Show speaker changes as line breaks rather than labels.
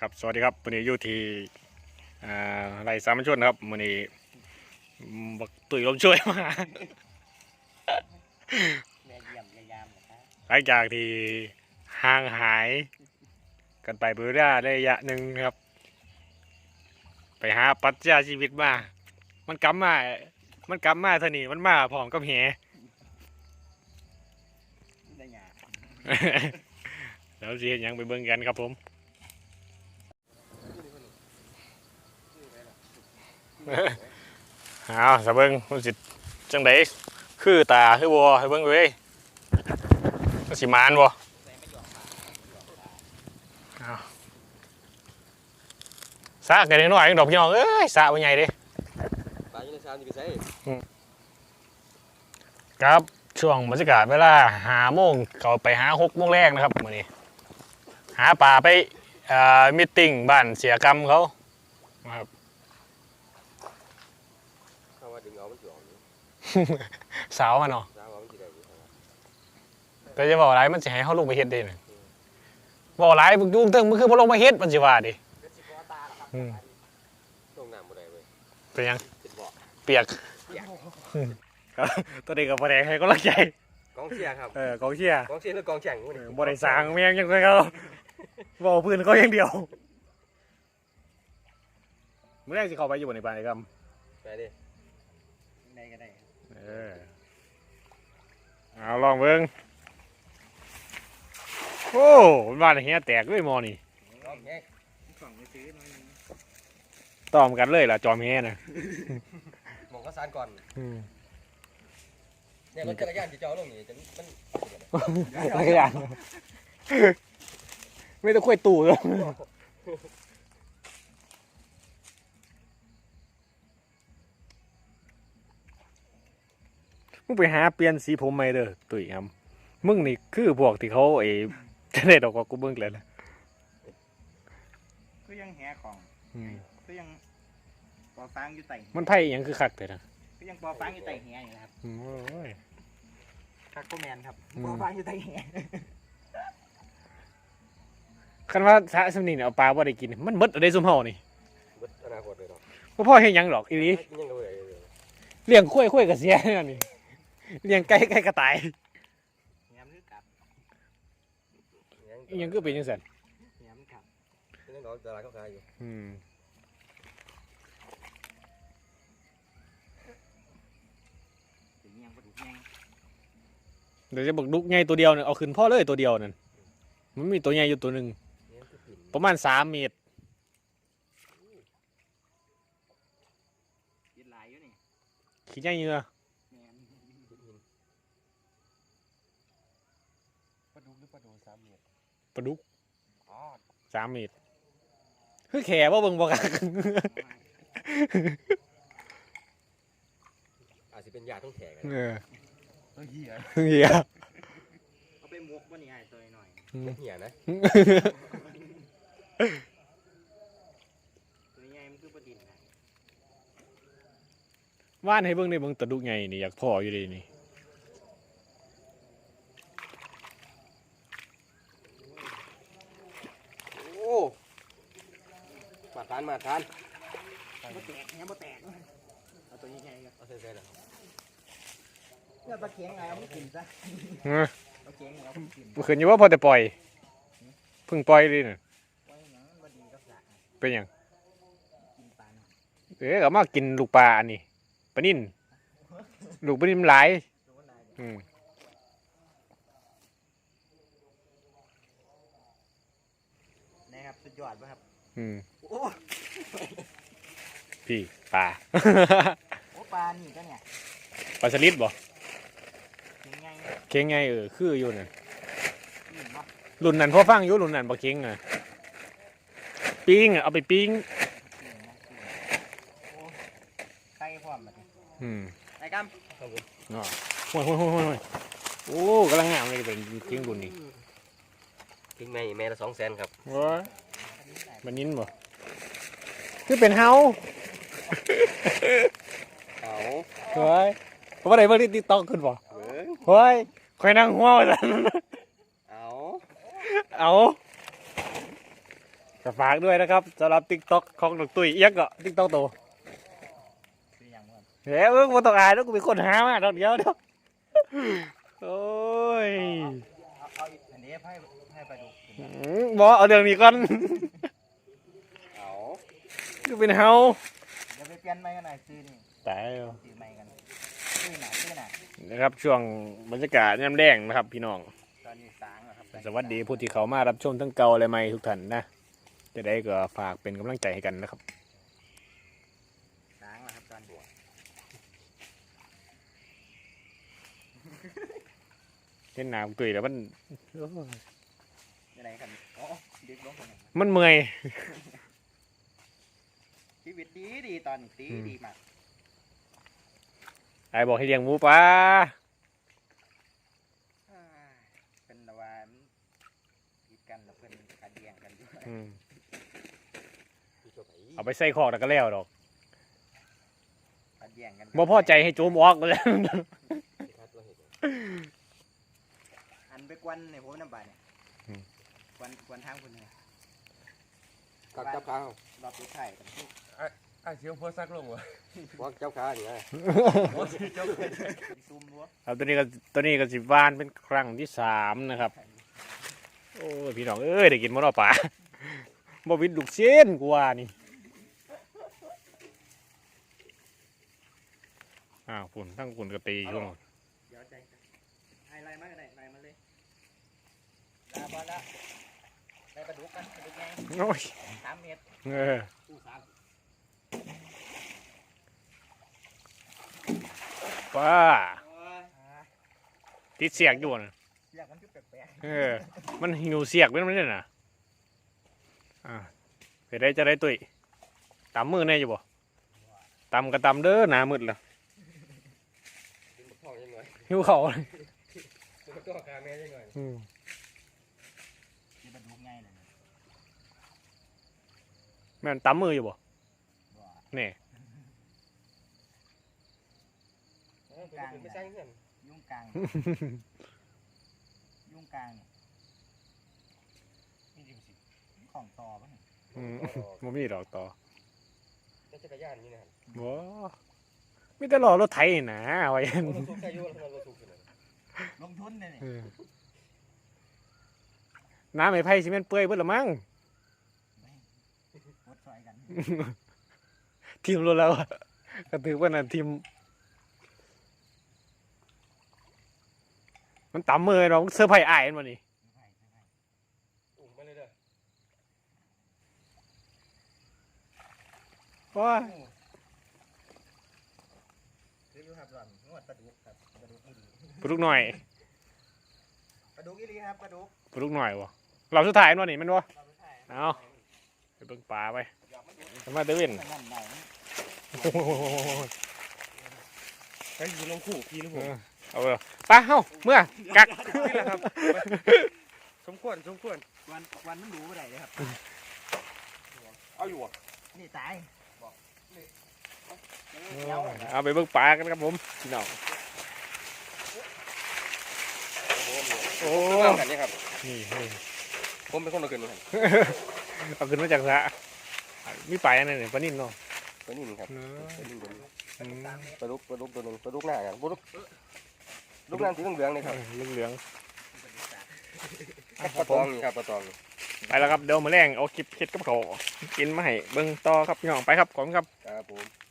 ค
รับสวัสดีครับวันนี้อยู่ที่อ่าไรสามัญชนครับวันนี้อืมบักตุยลมช่วยมา
แม่เยี่ยมยายามนะคะ
หลังจากที่ห่างหาย กันไปเบร์ด้าได้ระยะหนึ่งครับ ไปหาปัจจัยชีวิตมา มันกลับมา มันกลับมาเท่านี้มันมาพร้อมกับแห
ได้ยา
แล้วสิเห็นยังไปเบิ่งกันครับผมเอาสะเบิ่งมันสิจังไดคือตาคือบัวให้เบิ่งเว้ยมันสิมานบ่เอาสระกันน้อยๆดอกพี่น้องเอ้ยสระบ่ใหญ่เด้
ปลาอยู่ในชามจะไปใส่
ครับช่วงบรรยากาศเวลาหาโมงเขาไปหาหกโมงแรกนะครับมื้อนี้ หาป่าไปเอ่อมิทติ้งบ้านเสียกรรมเขาครับ
เข้ามาดึงเอามันสิออกอยู่
สาวมาเนาะ
สาวว่ามันสิได้อยู่ครับ
แต่จะบอกอะไรมันสิให้เขาลงไปเฮ็ดเด้น่ะบอกอะไรมึงยุ่งเตึงมึงคือบ่ลงมาเฮ็ดมันสิว่าดิอืม
ลงน้ำบ่ได้เว้ย
เป็นยัง
เป็นบ่อ
เปียกครับตัวเด็กกับบ่ได้ให้กำลังใจ
กองเชียร์ครับ
เออกองเชียร์
กองเชียร์หรือกองแข่ง
เออบ่ได้สร้างแม่งยังไงเขา บอกพื้นเขาอย่างเดียวมื้อแรกสิเข้าไปอยู่บ่ในบ้านไอ้กำ
ไปดิ
ได้ก็ได้
เออเอาลองเบิ้งโอ้มันบ้านเฮียแตกเลยหมอนี่
กองแข่ง
กล่องไปซื้อหน่อยนึง
ตอมกันเลยล่ะจอมเฮียนะ
หมองข้าวสารก่อน
อืม
เนี่ยรถจักรยานที่เจ้าลงนี่จะมัน
จักรยาน ไม่ต้องคุยตู่เลยมึงไปหาเปลี่ยนสีผมใหม่เด้อตุ๋ยครับมึงนี่คือพวกที่เขาไอ้จะได้ดอกว่ากูเบิ่งเลยนะ
ก็ยังแหของ
อืม
ก็ยังปอฟางอยู่ไต่
มันไพ่หยังคือคักแต่นะ
ก็ยังปอฟางอยู่ไต่แหอยู่นะครับ
อืมโอ้ย
คักโกแมนครับ
อืม
ปอฟางอยู่ไต่แห
คันว่าสะสำนีเนี่ยเอาปลาบ่ได้กิน มันหมดได้ซุมเฮานี่
เบิดอนาคตเลยเนาะ
บ่พ่อเฮ็ดหยังหรอกอีหลี
กินยังก็บ่ได้เลย
เลี้ยงข้วยข้วยก็เสียนั่นนี่เลี้ยงไก่ไก่ก็ตาย
แหมมือกับ
อีหยังคือเป็นจังซั่น
แหมกับ
ยังดอกตลาดเขาขายอยู่
อืม
ถึงยังปลาดุกยัง
เดี๋ยวจะบอกดุกใหญ่ตัวเดียวเนี่ยเอาขึ้นพ่อเลยตัวเดียวนั่นมันมีตัวใหญ่อยู่ตัวหนึง
เนี่ยคือ ปิ่น
ประมาณ3เมตร
ยืดลายอยู่นี่
ขี้ใหญ่เหงื่อ
แหม
ปิ่นหินปลาดุกหรือปลาโดสามเมตร
ปลาดุก
อ๋อ
3เมตรคือแขว่าเบิ่งบ่คัก
อาจจะเป็นยาต้องแข่กัน
เออ
เฮ้ยเหี้ย
เหี้ย
เอาไปหมกบ่นี่ไอ้ตัวหน่อย
อืม
เหี้ยนะ
ตัวใหญ่มันคือปลาดินนะ
ว่านให้เบิ่งได้เบิ่งตัวดุกใหญ่นี่อยากพ่ออยู่เดีนี่
โอ้มาทานมาทาน
บ่แตกยังบ่แตกเอาตัวใหญ่ๆครับ
เอาใส่ๆแล้ว
เนี่ยปลาเข็งไงเอาไม่กินซะ
เออ
ปลาเข็งเอาไม่กิน
เมื่อคืนอยู่ว่าพอแต่ปล่อยเพิ่งปล่อยเลยน่ะ
ไว้หนังมันบ่ดีกับสระ
เป็นหยัง
กินปลาเนาะ
เอ๊ะก็มากินลูกปลาอันนี้ปลานิ่นลูกปลานิ่นมันหลาย
โดนได้
อืม
นะครับสุดยอดป่ะครับ
อืม
โอ้
พี่ปลา
โอ้ปลานี่ก็เนี่ย
ปลาสลิดบ่
ยังไง
เค็งไงเออคืออยู่น่ะ
นี่เนาะ
รุ่นนั้นพอฟังอยู่รุ่นนั้นบ่เค็งอะ ปิ้งอะเอาไปปิ้ง
นี่นะโอ้ไก่พร้อมแบบนี้
อืม
ไอ้กัม
ครับผม
อ๋อโอ้ยโอ้ยโอ้ยโอ้ยโอ้ยโอ้กำลังงามเลยเป็นเค็งรุ่นนี้
ทิ้งแม่แม่ละสองแสนครับ
โอ้ยมันนิ้นบ่คือเป็นเฮา
เอา
เฮ้ยเพราะว่าได้เบิ่งที่ติ๊กต็อกขึ้นบ่
เบิ้ง
เฮ้ยคอยนั่งหัวว่าซั่น
เอา
เอา จะฝากด้วยนะครับสำหรับติ๊กต็อกของดอกตุ้ยเอียกก็ติ๊กต็อกโต
คืออย่างว่า
เฮ้ยเออกูต้องอายแล้วกูเป็นคนหามาดอกเดียวเดียวโอ้ย
เอาเอาอีกอันนี้ให้ให้ไปดู
อืมบอกเอาเรื่องนี้ก่อน
เอา
คือเป็นเฮา
เดี๋ยวไปเปลี่ยนไม้กันหน่อยซื้อนี่
ตายแล้ว
ซื้อไม้กันซื้อหนาซื้อหนา
นะครับช่วงบรรยากาศยามแดงนะครับพี่น้อง
ตอนนี้สางนะครับ
สวัสดีผู้ที่เขามารับชมทั้งเก่าและใหม่ทุกท่านนะ จะได้ก็ฝากเป็นกำลังใจให้กันนะครับ
สางนะครับตอนบวช
เล่นหนาวตุยแล้วมันโอ้ย
ยังไงกันอ๋อดึกลงกัน
มันเมื่อย
ชีวิตดีดีตอนนี้ดีดีมาก
ไอ้บอกให้เลี้ยงหมูปลา
อ่าเป็นระหว่างผิด กันแล้วเพิ่นขัดแย้งกันด้วย
อืม
อีกตัวไป
เอาไปใส่คอกแล้วก็แล้วดอก
ขัดแย้งกัน
บ่พอใจให้โจมออกเลย
ที่คัดตัวเห็ด
อันไปกวนในผมน้ำบาเนี่ย
อืม
กวนกวนทางคุณเนี่ย
กักจับขาเอา
รอบสุดท้ายกันทุก
ไอ้เสียงพอซักลงวะ
วางจับขานี่ไง
ซูมรั้ว
ครับตัวนี้ก็ตัวนี้ก็สิบานเป็นครั้งที่สามนะครับ โอ้ยพี่น้องเอ้ยได้กินมรอป่าบ่วิดลูกเส้นกูว่านี่อ้าวปุ่นทั้งปุ่นก็ตีช่วง
เดี๋ยวใจกันไอ้ไล่มากันไหนไล่มาเลยลาบอลละได้ปลาดุกกันปลาดุกไง
โอ้ย
สามเมตร
เออ
ตู้สาม
ป้า
อ่า
ติดเสียกอยู่นะ
อยากมันจุดแปลก
เออ มันหิวเสียกเป็นมันเนี่ยนะอ่าไปได้จะได้ตุยตำมือแน่อยู่บ่ตำก็ตำเด้อหนามืดแล้ว
ดึงท้องยังไง
หิวเขาวเลย
ดึงตัวขาแม่ยังไง
อืม
ๆที่ปลาดุกไงเลยนะ
แม่นตำมืออยู่บ่
บ่
นี่
เป็นไม่ใช่เพื่อน
ยุ่งกลาง ยุ่งกลางเนี่ย
นี่จริงสิ
ของต่อป่ะเนี่ย
อืมบ่มีดอกต่อ
แล้วจักรยานนี่นะครับ
บ่มีแต่รอรถไถนี่นะไว้
โอ้เราทุกข์ใจอยู่เราทุกข์อยู่นะ
ลงทุนเลยเนี่ย
เออน้ำไม้ไผ่สิแม่นเปื่อยเบิดละมั้ง
วดซอยกัน
ทีมรถแล้วอะก็ถือว่าน่ะทีม มันตำมือเนาะมันเสื้อร์ไผ่อ้ายมันบ่นี่
ใช่ใช่ใช่
อุ้มมาเลยเด้อ
ว้า
รีวิวครับก่อนนวดปลาดุกครับปลาดุกอีหลี
ปลุกหน่อย
ปลาดุกอีหลีครับปลาดุก
ปลุกหน่อยวะเราสุดท้ายมันบ่นี่แมันวะ
รอบสุดท้าย
เอา ไปเบิ่งปลาไปสมาเตเว่น
นั่นได้นะ
ใครอยู่ลงคู่พี่หรือผม
เอาเลยไปเฮ้าเมื่อกัก
นี่แหละครับ สมควรสมควร
วันวันมันรู้เมื่อไหร่เลยครับ
เอาอยู่อะ
นี่ตายบอกนี่
เอาไปเบิ่งปลากันครับผมพี่น้องโอ้
เริ่มกันนี่ครับ
นี่นี่
ผมเป็นคนเอาเกินนี่ครับ
เอาขึ้นมาจากสระมีปลาอย่างไรเนี่ยปลานิ่นเนาะ
ตัวนี้นี่ครับ
เนอะ
ตัวนี้ตัวนี้
อืม
ปลาดุกปลาดุกตัวหนึงปลาดุกหน้ากันปลาดุก ลูกน้ำสีเหลืองๆนี่ครับ
เหลือง
ปลาตองนี่ครับปลาตองนี่
ๆไปแล้วครับเดี๋ยวมาแรงเอาคลิปเค็ดกับเขาวกินมาให้เบิ่งต่อครับพี่น้องไปครับขอบคุณครับ
ครับผม